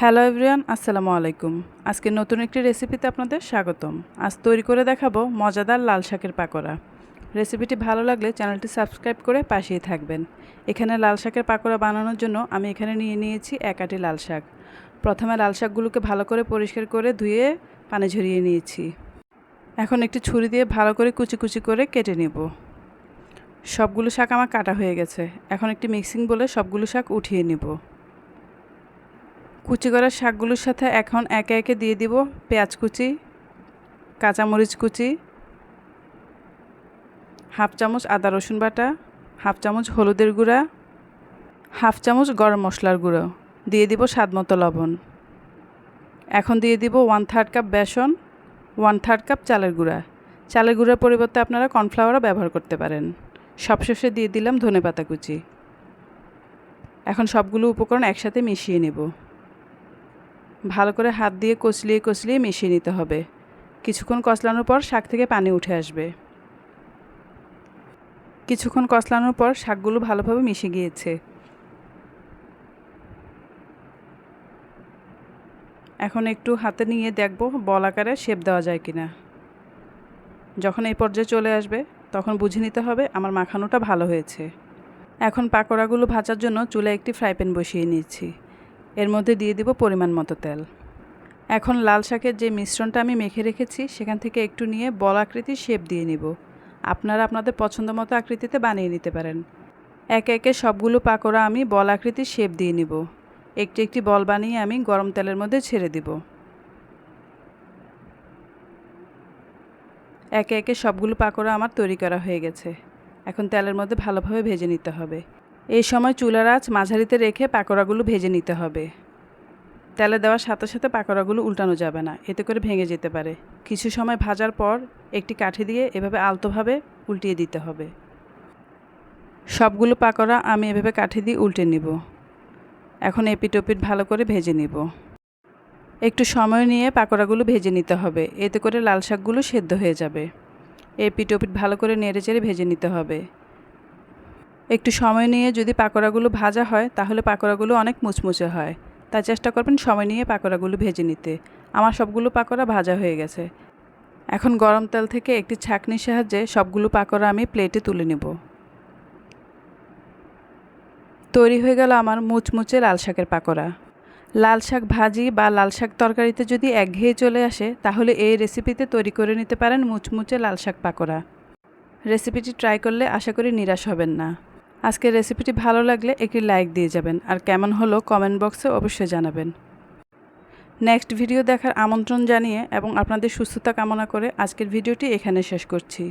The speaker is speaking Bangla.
হ্যালো এভরিওয়ান, আসসালামু আলাইকুম। আজকে নতুন একটি রেসিপিতে আপনাদের স্বাগতম। আজ তৈরি করে দেখাবো মজাদার লাল শাকের পাকোড়া। রেসিপিটি ভালো লাগলে চ্যানেলটি সাবস্ক্রাইব করে পাশেই থাকবেন। এখানে লাল শাকের পাকোড়া বানানোর জন্য আমি এখানে নিয়ে নিয়েছি এক আটি লাল শাক। প্রথমে লাল শাকগুলোকে ভালো করে পরিষ্কার করে ধুয়ে পানি ঝরিয়ে নিয়েছি। এখন একটি ছুরি দিয়ে ভালো করে কুচি কুচি করে কেটে নেব। সবগুলো শাক আমার কাটা হয়ে গেছে। এখন একটি মিক্সিং বলে সবগুলো শাক উঠিয়ে নেব। কুচি করা শাকগুলোর সাথে এখন একে একে দিয়ে দিব পেঁয়াজ কুচি, কাঁচামরিচ কুচি, হাফ চামচ আদা রসুন বাটা, হাফ চামচ হলুদের গুঁড়া, হাফ চামচ গরম মশলার গুঁড়ো। দিয়ে দিব স্বাদ মতো লবণ। এখন দিয়ে দিব ওয়ান থার্ড কাপ বেসন ওয়ান থার্ড কাপ চালের গুঁড়া। চালের গুঁড়ার পরিবর্তে আপনারা কর্নফ্লাওয়ারও ব্যবহার করতে পারেন। সবশেষে দিয়ে দিলাম ধনে পাতা কুচি। এখন সবগুলো উপকরণ একসাথে মিশিয়ে নেব। ভালো করে হাত দিয়ে কচলিয়ে কচলিয়ে মিশিয়ে নিতে হবে। কিছুক্ষণ কচলানোর পর শাক থেকে পানি উঠে আসবে। কিছুক্ষণ কচলানোর পর শাকগুলো ভালোভাবে মিশে গিয়েছে। এখন একটু হাতে নিয়ে দেখব বল আকারে শেপ দেওয়া যায় কিনা। যখন এই পর্যায়ে চলে আসবে, তখন বুঝে নিতে হবে আমার মাখানোটা ভালো হয়েছে। এখন পাকোড়াগুলো ভাজার জন্য চুলে একটি ফ্রাই প্যান বসিয়ে নিয়েছি। এর মধ্যে দিয়ে দিব পরিমাণ মতো তেল। এখন লাল শাকের যে মিশ্রণটা আমি মেখে রেখেছি, সেখান থেকে একটু নিয়ে বল আকৃতির শেপ দিয়ে নিব। আপনারা আপনাদের পছন্দ মতো আকৃতিতে বানিয়ে নিতে পারেন। একে একে সবগুলো পাকোড়া আমি বল আকৃতির শেপ দিয়ে নিব। একটি একটি বল বানিয়ে আমি গরম তেলের মধ্যে ছেড়ে দিব। একে একে সবগুলো পাকোড়া আমার তৈরি করা হয়ে গেছে। এখন তেলের মধ্যে ভালোভাবে ভেজে নিতে হবে। এই সময় চুলার আঁচ মাঝারিতে রেখে পাকোড়াগুলো ভেজে নিতে হবে। তেলে দেওয়ার সাথে সাথে পাকোড়াগুলো উল্টানো যাবে না, এতে করে ভেঙে যেতে পারে। কিছু সময় ভাজার পর একটি কাঠি দিয়ে এভাবে আলতোভাবে উল্টিয়ে দিতে হবে। সবগুলো পাকোড়া আমি এভাবে কাঠি দিয়ে উল্টে নিব। এখন এপিট ওপিট ভালো করে ভেজে নিব। একটু সময় নিয়ে পাকোড়াগুলো ভেজে নিতে হবে, এতে করে লাল শাকগুলো সেদ্ধ হয়ে যাবে। এপিট ওপিট ভালো করে নেড়ে চেড়ে ভেজে নিতে হবে। একটু সময় নিয়ে যদি পাকোড়াগুলো ভাজা হয়, তাহলে পাকোড়াগুলো অনেক মুচমুচে হয়। তাই চেষ্টা করবেন সময় নিয়ে পাকোড়াগুলো ভেজে নিতে। আমার সবগুলো পাকোড়া ভাজা হয়ে গেছে। এখন গরম তেল থেকে একটি ছাঁকনির সাহায্যে সবগুলো পাকোড়া আমি প্লেটে তুলে নেব। তৈরি হয়ে গেল আমার মুচমুচে লাল শাকের পাকোড়া। লাল শাক ভাজি বা লাল শাক তরকারিতে যদি একঘেয়ে চলে আসে, তাহলে এই রেসিপিতে তৈরি করে নিতে পারেন মুচমুচে লাল শাক পাকোড়া। রেসিপিটি ট্রাই করলে আশা করি নিরাশ হবেন না। আজকের রেসিপিটি ভালো লাগলে একটি লাইক দিয়ে যাবেন আর কেমন হলো কমেন্ট বক্সে অবশ্যই জানাবেন। নেক্সট ভিডিও দেখার আমন্ত্রণ জানিয়ে এবং আপনাদের সুস্থতা কামনা করে আজকের ভিডিওটি এখানে শেষ করছি।